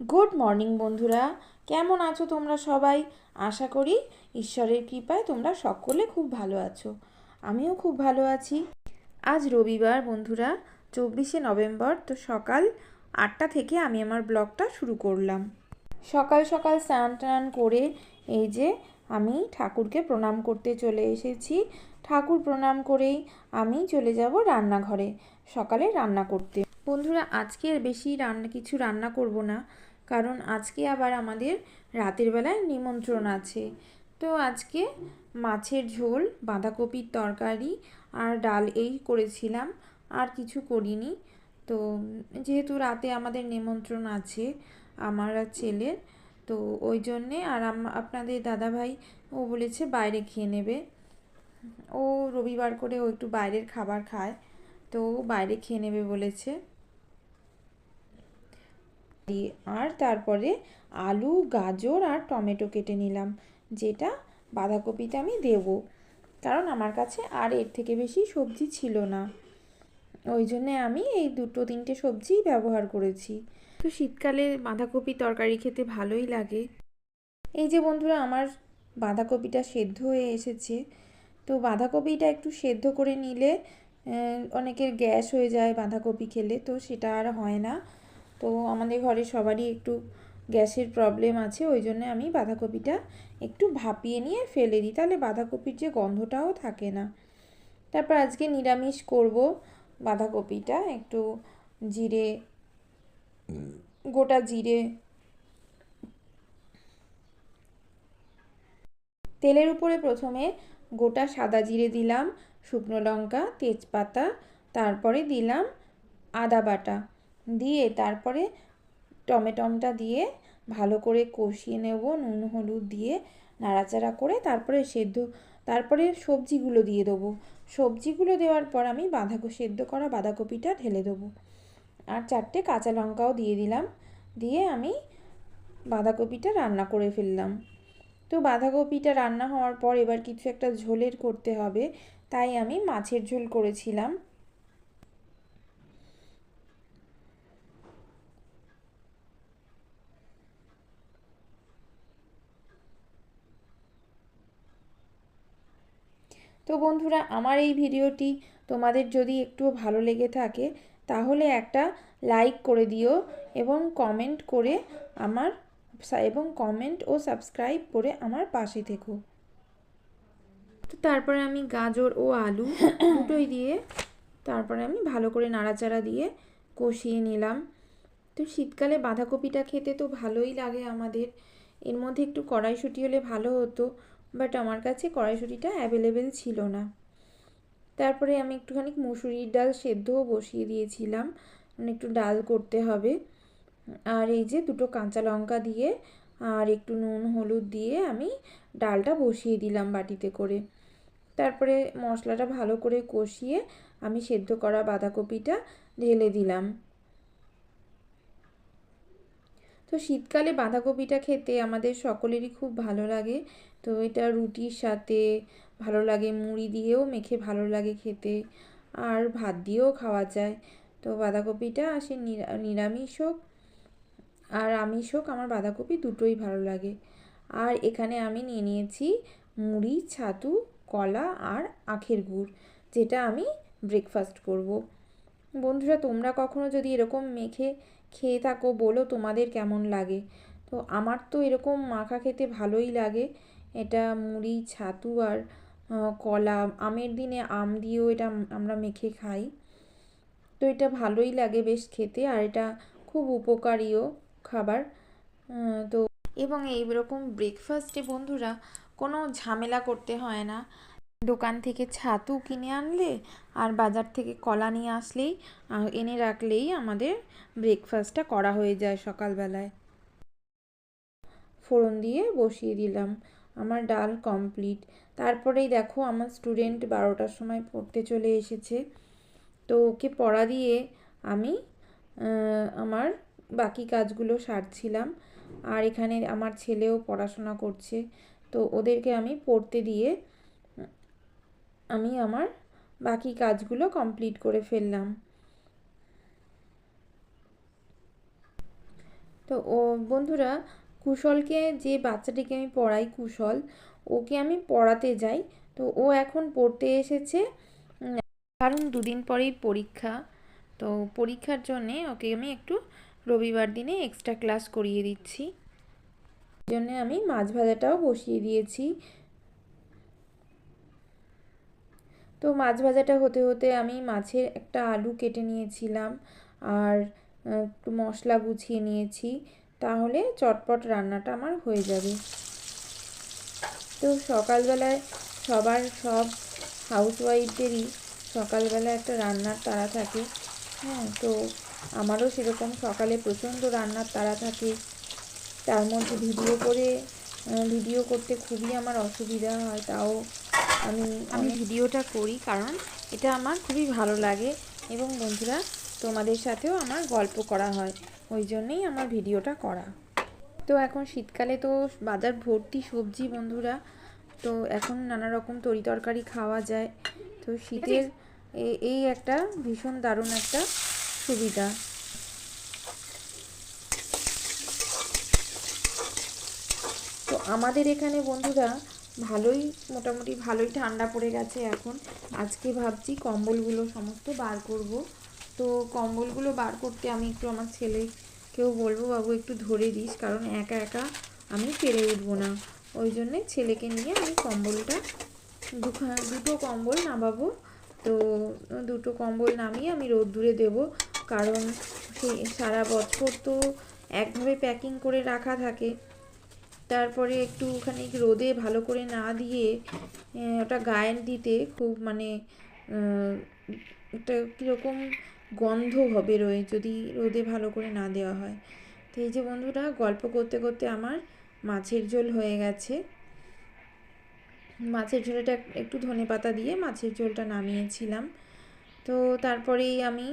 Good morning বন্ধুরা। কেমন আছো তোমরা সবাই? আশা করি ঈশ্বরের কৃপায় তোমরা সকলে খুব ভালো আছো। আমিও খুব ভালো আছি। আজ রবিবার বন্ধুরা, চব্বিশে নভেম্বর, তো সকাল আটটা থেকে আমি আমার ব্লগটা শুরু করলাম। সকাল সকাল স্নান টান করে এই যে আমি ঠাকুরকে প্রণাম করতে চলে এসেছি। ঠাকুর প্রণাম করেই আমি চলে যাব রান্নাঘরে, সকালে রান্না করতে। বন্ধুরা, আজকে আর বেশি রান্না, কিছু রান্না করব না। কারণ আজকে আবার আমাদের রাতের বেলায় নিমন্ত্রণ আছে। তো আজকে মাছের ঝোল, বাঁধাকপির তরকারি আর ডাল এই করেছিলাম, আর কিছু করিনি। তো যেহেতু রাতে আমাদের নিমন্ত্রণ আছে আমার আর ছেলের, তো ওই জন্যে আর আপনাদের দাদাভাই ও বলেছে বাইরে খেয়ে নেবে। ও রবিবার করে ও একটু বাইরের খাবার খায়, তো বাইরে খেয়ে নেবে বলেছে। আর তারপরে আলু গাজর আর টমেটো কেটে নিলাম যেটা বাঁধাকপিতে আমি দেবো। কারণ আমার কাছে আর এর থেকে বেশি সবজি ছিল না। ওই জন্যে আমি এই দুটো তিনটে সবজিই ব্যবহার করেছি। তো শীতকালে বাঁধাকপি তরকারি খেতে ভালোই লাগে। এই যে বন্ধুরা আমার বাঁধাকপিটা সেদ্ধ হয়ে এসেছে। তো বাঁধাকপিটা একটু সেদ্ধ করে নিলে অনেকের গ্যাস হয়ে যায় বাঁধাকপি খেলে তো সেটা আর হয় না। তো আমাদের ঘরে সবারই একটু গ্যাসের প্রবলেম আছে, ওই জন্য আমি বাঁধাকপিটা একটু ভাপিয়ে নিয়ে ফেলে দিই। তাহলে বাঁধাকপির যে গন্ধটাও থাকে না। তারপর আজকে নিরামিষ করব বাঁধাকপিটা, একটু জিরে, গোটা জিরে। তেলের উপরে প্রথমে গোটা সাদা জিরে দিলাম, শুকনো লঙ্কা, তেজপাতা, তারপরে দিলাম আদা বাটা। দিয়ে তারপরে টমেটমটা দিয়ে ভালো করে কষিয়ে নেব, নুন, হলুদ দিয়ে নাড়াচাড়া করে তারপরে সেদ্ধ, তারপরে সবজিগুলো দিয়ে দেবো। সবজিগুলো দেওয়ার পর আমি বাঁধাকপি, সেদ্ধ করা বাঁধাকপিটা ঢেলে দেবো। আর চারটে কাঁচা লঙ্কাও দিয়ে দিলাম, দিয়ে আমি বাঁধাকপিটা রান্না করে ফেললাম। তো বাঁধাকপিটা রান্না হওয়ার পর এবার কিছু একটা ঝোলের করতে হবে, তাই আমি মাছের ঝোল করেছিলাম। তো বন্ধুরা আমার এই ভিডিওটি তোমাদের যদি একটু ভালো লেগে থাকে তাহলে একটা লাইক করে দিও এবং কমেন্ট করে আমার এবং কমেন্ট ও সাবস্ক্রাইব করে আমার পাশে থেকো। তো তারপরে আমি গাজর ও আলু দুটোই দিয়ে তারপরে আমি ভালো করে নাড়াচাড়া দিয়ে কষিয়ে নিলাম। তো শীতকালে বাঁধাকপিটা খেতে তো ভালোই লাগে আমাদের। এর মধ্যে একটু কড়াইশুঁটি হলে ভালো হতো। বাট আমার কাছে কড়াইশুঁটিটা অ্যাভেলেবেল ছিল না। তারপরে আমি একটুখানি মুসুরির ডাল সেদ্ধও বসিয়ে দিয়েছিলাম। মানে একটু ডাল করতে হবে। আর এই যে দুটো কাঁচা লঙ্কা দিয়ে আর একটু নুন, হলুদ দিয়ে আমি ডালটা বসিয়ে দিলাম বাটিতে করে। তারপরে মশলাটা ভালো করে কষিয়ে আমি সেদ্ধ করা বাঁধাকপিটা ঢেলে দিলাম। তো শীতকালে বাঁধাকপিটা খেতে আমাদের সকলেরই খুব ভালো লাগে। তো এটা রুটির সাথে ভালো লাগে, মুড়ি দিয়েও মেখে ভালো লাগে খেতে। আর ভাত দিয়েও খাওয়া যায়। তো বাঁধাকপিটা আসে নিরামিষ হোক আর আমিষ হোক, আমার বাঁধাকপি দুটোই ভালো লাগে। আর এখানে আমি নিয়ে নিয়েছি মুড়ি, ছাতু, কলা আর আখের গুড়, যেটা আমি ব্রেকফাস্ট করব। বন্ধুরা, তোমরা কখনো যদি এরকম মেখে খেয়ে থাকো বলো তোমাদের কেমন লাগে। তো আমার তো এরকম মাখা খেতে ভালোই লাগে। এটা মুড়ি, ছাতু আর কলা, আমের দিনে আম দিয়েও এটা আমরা মেখে খাই। তো এটা ভালোই লাগে বেশ খেতে আর এটা খুব উপকারীও খাবার। তো এবং এইরকম ব্রেকফাস্টে বন্ধুরা কোনো ঝামেলা করতে হয় না। দোকান থেকে ছাতু কিনে আনলে আর বাজার থেকে কলা নিয়ে আসলেই এনে রাখলেই আমাদের ব্রেকফাস্টটা করা হয়ে যায় সকালবেলায়। ফোড়ন দিয়ে বসিয়ে দিলাম। আমার ডাল কমপ্লিট তারপরেই দেখো আমার স্টুডেন্ট বারোটার সময় পড়তে চলে এসেছে। তো ওকে পড়া দিয়ে আমি আমার বাকি কাজগুলো সারছিলাম। আর এখানে আমার ছেলেও পড়াশোনা করছে। তো ওদেরকে আমি পড়তে দিয়ে আমি আমার বাকি কাজগুলো কমপ্লিট করে ফেললাম। তো ও, বন্ধুরা, কুশলকে, যে বাচ্চাটিকে আমি পড়াই কুশল, ওকে আমি পড়াতে যাই। তো ও এখন পড়তে এসেছে। কারণ দুদিন পরেই পরীক্ষা। তো পরীক্ষার জন্যে ওকে আমি একটু রবিবার দিনে এক্সট্রা ক্লাস করিয়ে দিচ্ছি। জন্যে আমি মাছ ভাজাটাও বসিয়ে দিয়েছি। তো মাছ ভাজাটা হতে হতে আমি মাছের একটা আলু কেটে নিয়েছিলাম আর একটু মশলা গুছিয়ে নিয়েছি। তাহলে চটপট রান্নাটা আমার হয়ে যাবে। তো সকালবেলায় সবার সব হাউসওয়াইফদেরই সকালবেলা একটা রান্নার তাড়া থাকে। হ্যাঁ তো আমারও সেরকম সকালে প্রচণ্ড রান্নার তাড়া থাকে। তার মধ্যে ভিডিও করে ভিডিও করতে খুবই আমার অসুবিধা হয়। তাও আমি আমি ভিডিওটা করি কারণ এটা আমার খুবই ভালো লাগে এবং বন্ধুরা তোমাদের সাথেও আমার গল্প করা হয়। ওই জন্যেই আমার ভিডিওটা করা। তো এখন শীতকালে তো বাজার ভর্তি সবজি বন্ধুরা তো এখন নানা রকম তরি তরকারি খাওয়া যায়। তো শীতের এই একটা ভীষণ দারুণ একটা সুবিধা। তো আমাদের এখানে বন্ধুরা ভালোই, মোটামুটি ভালোই ঠান্ডা পড়ে গেছে এখন। আজকে ভাবছি কম্বলগুলো সমস্ত বার করব। তো কম্বলগুলো বার করতে আমি একটু আমার ছেলেকেও বলব, বাবু, একটু ধরে দিস, কারণ একা একা আমি পেরে উঠবো না। ওই জন্যে ছেলেকে নিয়ে আমি কম্বলটা দুটো কম্বল নামাবো। তো দুটো কম্বল নামিয়ে আমি রোদ্দুরে দেবো, কারণ সেই সারা বছর তো একভাবে প্যাকিং করে রাখা থাকে। তারপরে একটুখানি রোদে ভালো করে না দিয়ে ওটা গায়ে দিতে খুব মানে একটা কীরকম গন্ধ হবে রয়ে যদি রোদে ভালো করে না দেওয়া হয়। তো এই যে বন্ধুরা, গল্প করতে করতে আমার মাছের ঝোল হয়ে গেছে। মাছের ঝোলটা একটু ধনে পাতা দিয়ে মাছের ঝোলটা নামিয়েছিলাম। তো তারপরেই আমি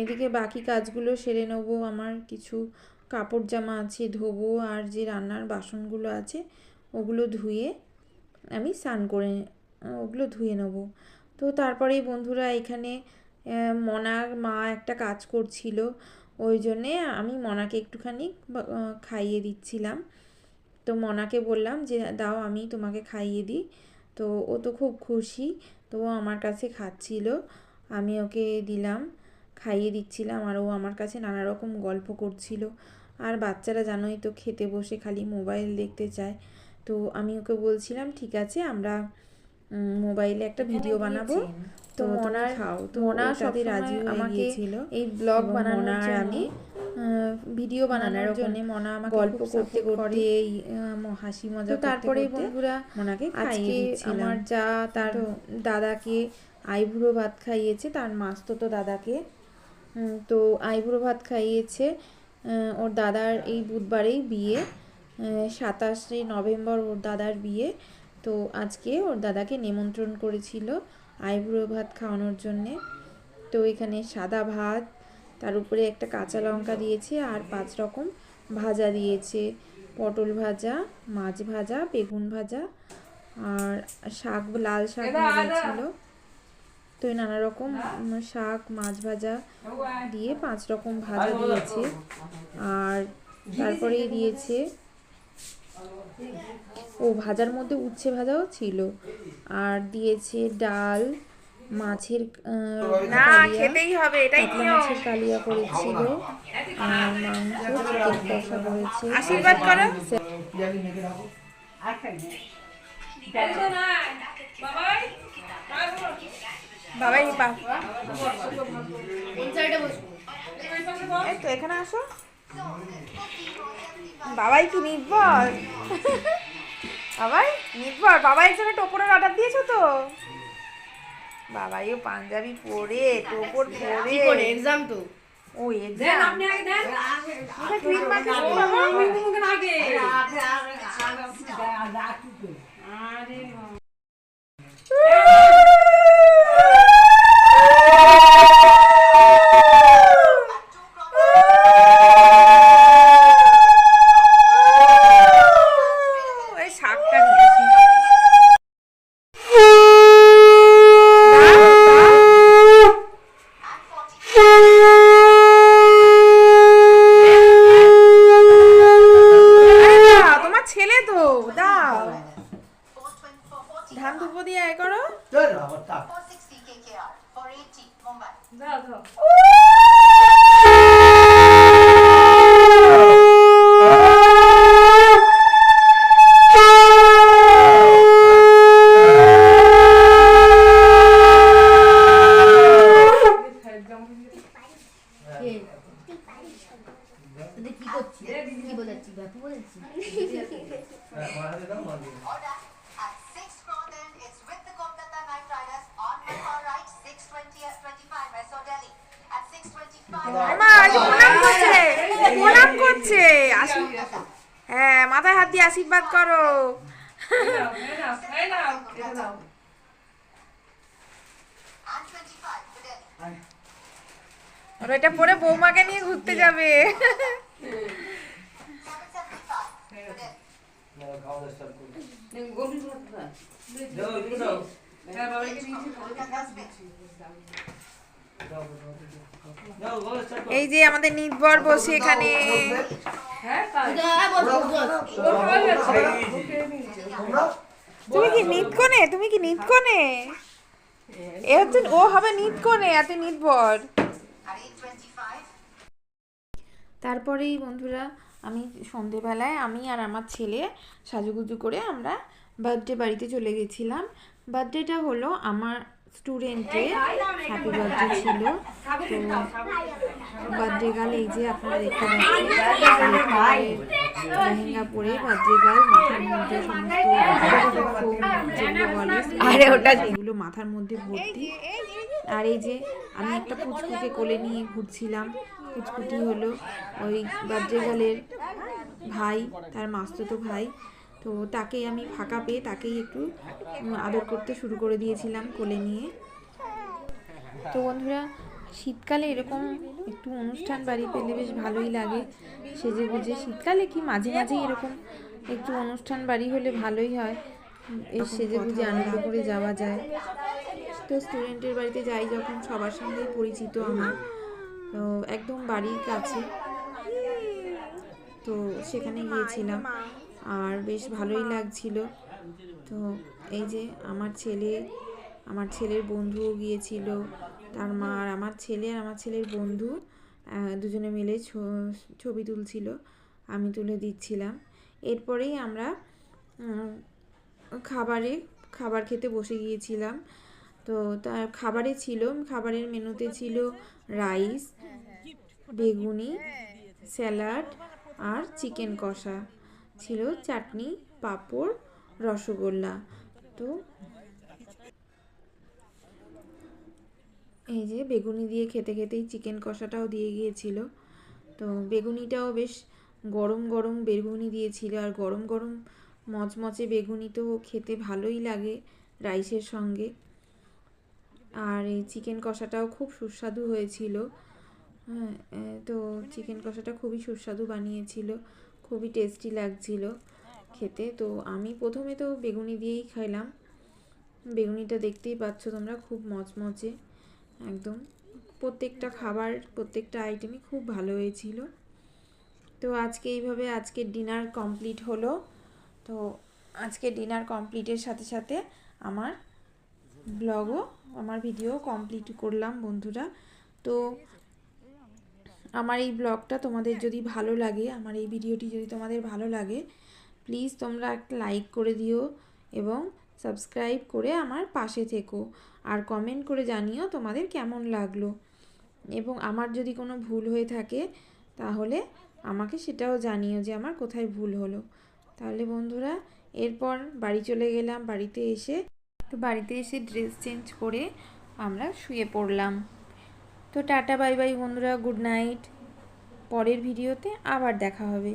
এদিকে বাকি কাজগুলো সেরে নেব, আমার কিছু কাপড় জামা আছে, ধোবো আর যে রান্নার বাসনগুলো আছে, ওগুলো ধুয়ে আমি স্নান করে, ওগুলো ধুয়ে নেব। তো তারপরে বন্ধুরা এখানে মনার মা একটা কাজ করছিল, ওই জন্যে আমি মনাকে একটুখানি খাইয়ে দিচ্ছিলাম। তো মনাকে বললাম যে, দাও, আমি তোমাকে খাইয়ে দিই। তো ও তো খুব খুশি, তো ও আমার কাছে খাচ্ছিল, আমি ওকে দিলাম, খাইয়ে দিচ্ছিলাম, আর ও আমার কাছে নানা রকম গল্প করছিল। আর বাচ্চারা জানোই তো খেতে বসে খালি মোবাইল দেখতে চায়। তো আমি ওকে বলছিলাম ঠিক আছে আমরা মোবাইলে একটা ভিডিও বানাবো। তো মনার খাও। তো মনা সাথে রাজি আমাকে এই ব্লগ বানানোর জন্য আমি ভিডিও বানানোর জন্য মনা আমাকে গল্প করতে করতে এই হাসি মজা তারপরে বন্ধুরা মনাকে আজকে আমার যা তার দাদাকে আইবুড়ো ভাত খাইয়েছে তার মাস্ততো দাদাকে। উম, তো আইবুড়ো ভাত খাইয়েছে। ওর দাদার এই বুধবারেই বিয়ে সাতাশে নভেম্বর ওর দাদার বিয়ে। তো আজকে ওর দাদাকে নিমন্ত্রণ করেছিল আইবুড়ো ভাত খাওয়ানোর জন্যে। তো এখানে সাদা ভাত তার উপরে একটা কাঁচা লঙ্কা দিয়েছে আর পাঁচ রকম ভাজা দিয়েছে। পটল ভাজা মাছ ভাজা বেগুন ভাজা আর শাক লাল শাক ভাজা ছিল। তো এই নানা রকম শাক মাছ ভাজা দিয়ে পাঁচ রকম ভাজা দিয়েছে। আর তারপরে দিয়েছে ও ভাজার মধ্যে উচ্ছে ভাজাও ছিল। আর দিয়েছে ডাল মাছের আহ, কালিয়া হবে এটাই মাছের কালিয়া করেছিল। আর মাংস চিকেন কষা করেছে। আশীর্বাদ করো। বাবাই এই তো এখানে আসো বাবাই কি নির্ভর বাবাই নির্ভর বাবাইয়ের জন্য টোপরের অর্ডার দিয়েছ তো বাবাইও পাঞ্জাবি পরে টোপর পরে এক্সাম তো ও এক্সাম ক্রিম শাকটা নিয়ে আসি দাও, দাও। দিয়ে আয় করো। চল আবার তাক 460 KKR, 480 Mumbai. দাও দাও কি করছিস কি বলেছি বাপু বলেছি হ্যাঁ মাথায় হাত দিয়ে আশীর্বাদ করো and 25 for Delhi. আর এটা পরে বৌমাকে নিয়ে ঘুরতে যাবে 775 for Delhi. এই যে আমাদের নির্ভর বসে এখানে? তুমি কি নিতকনে তুমি কি নিতকনে এ হচ্ছে ও হবে নিতকনে এত নির্ভর তারপরেই বন্ধুরা, আমি সন্ধেবেলায় আমি আর আমার ছেলে সাজুগুজু করে আমরা বার্থডে বাড়িতে চলে গেছিলাম। বার্থডেটা হলো আমার স্টুডেন্টের হ্যাপি বার্থডে ছিল তো বার্থডে গাল এই যে আপনারা দেখতে পাচ্ছেন লেহেঙ্গা পরে বার্থডে গাল মাথার মধ্যে সমস্ত এগুলো মাথার মধ্যে ভর্তি আর এই যে আমি একটা পুচকুকে কোলে নিয়ে ঘুরছিলাম পুচকুটি হলো ওই বাদ্রেগালের ভাই তার মাস্তুতো ভাই তো তাকেই আমি ফাঁকা পেয়ে তাকেই একটু আদর করতে শুরু করে দিয়েছিলাম কোলে নিয়ে। তো বন্ধুরা, শীতকালে এরকম একটু অনুষ্ঠান বাড়ি পেলে বেশ ভালোই লাগে। সেজে গুজে শীতকালে কি মাঝে মাঝেই এরকম একটু অনুষ্ঠান বাড়ি হলে ভালোই হয়। এই সেজে গুজে আনন্দ করে যাওয়া যায়। তো স্টুডেন্টের বাড়িতে যাই যখন সবার সঙ্গেই পরিচিত আমার। তো একদম বাড়ির কাছে। তো সেখানে গিয়েছিলাম। আর বেশ ভালোই লাগছিল। তো এই যে আমার ছেলে, আমার ছেলের বন্ধুও গিয়েছিল, তার মা আর আমার ছেলে আর আমার ছেলের বন্ধু দুজনে মিলে ছবি তুলছিল, আমি তুলে দিচ্ছিলাম। এরপরেই আমরা খাবারে, খাবার খেতে বসে গিয়েছিলাম। তো তার খাবারে ছিল, খাবারের মেনুতে ছিল রাইস, বেগুনি, স্যালাড আর চিকেন কষা। ছিল চাটনি, পাঁপড়, রসগোল্লা। তো এই যে বেগুনি দিয়ে খেতে খেতেই চিকেন কষাটাও দিয়ে গিয়েছিল। তো বেগুনিটাও বেশ গরম গরম বেগুনি দিয়েছিল আর গরম গরম মচমচে বেগুনি তো খেতে ভালোই লাগে রাইসের সঙ্গে। আর এই চিকেন কষাটাও খুব সুস্বাদু হয়েছিল। হ্যাঁ তো চিকেন কষাটা খুবই সুস্বাদু বানিয়েছিল। খুবই টেস্টি লাগছিল খেতে। তো আমি প্রথমে তো বেগুনি দিয়েই খাইলাম। বেগুনিটা দেখতেই পাচ্ছ তোমরা, খুব মচমচে, একদম। প্রত্যেকটা খাবার, প্রত্যেকটা আইটেমই খুব ভালো হয়েছিল। তো আজকে এইভাবে আজকে ডিনার কমপ্লিট হলো। তো আজকে ডিনার কমপ্লিটের সাথে সাথে আমার ব্লগও আমার ভিডিও কমপ্লিট করলাম বন্ধুরা। তো আমার এই ব্লগটা তোমাদের যদি ভালো লাগে, আমার এই ভিডিওটি যদি তোমাদের ভালো লাগে প্লিজ তোমরা একটা লাইক করে দিও এবং সাবস্ক্রাইব করে আমার পাশে থেকো। আর কমেন্ট করে জানিও তোমাদের কেমন লাগল। এবং আমার যদি কোনো ভুল হয়ে থাকে, তাহলে আমাকে সেটাও জানিও যে আমার কোথায় ভুল হলো। তাহলে বন্ধুরা, এরপর বাড়ি চলে গেলাম, বাড়িতে এসে তো বাড়িতে এসে ড্রেস চেঞ্জ করে আমরা শুয়ে পড়লাম। তো টাটা বাই বাই বন্ধুরা গুড নাইট। পরের ভিডিওতে আবার দেখা হবে।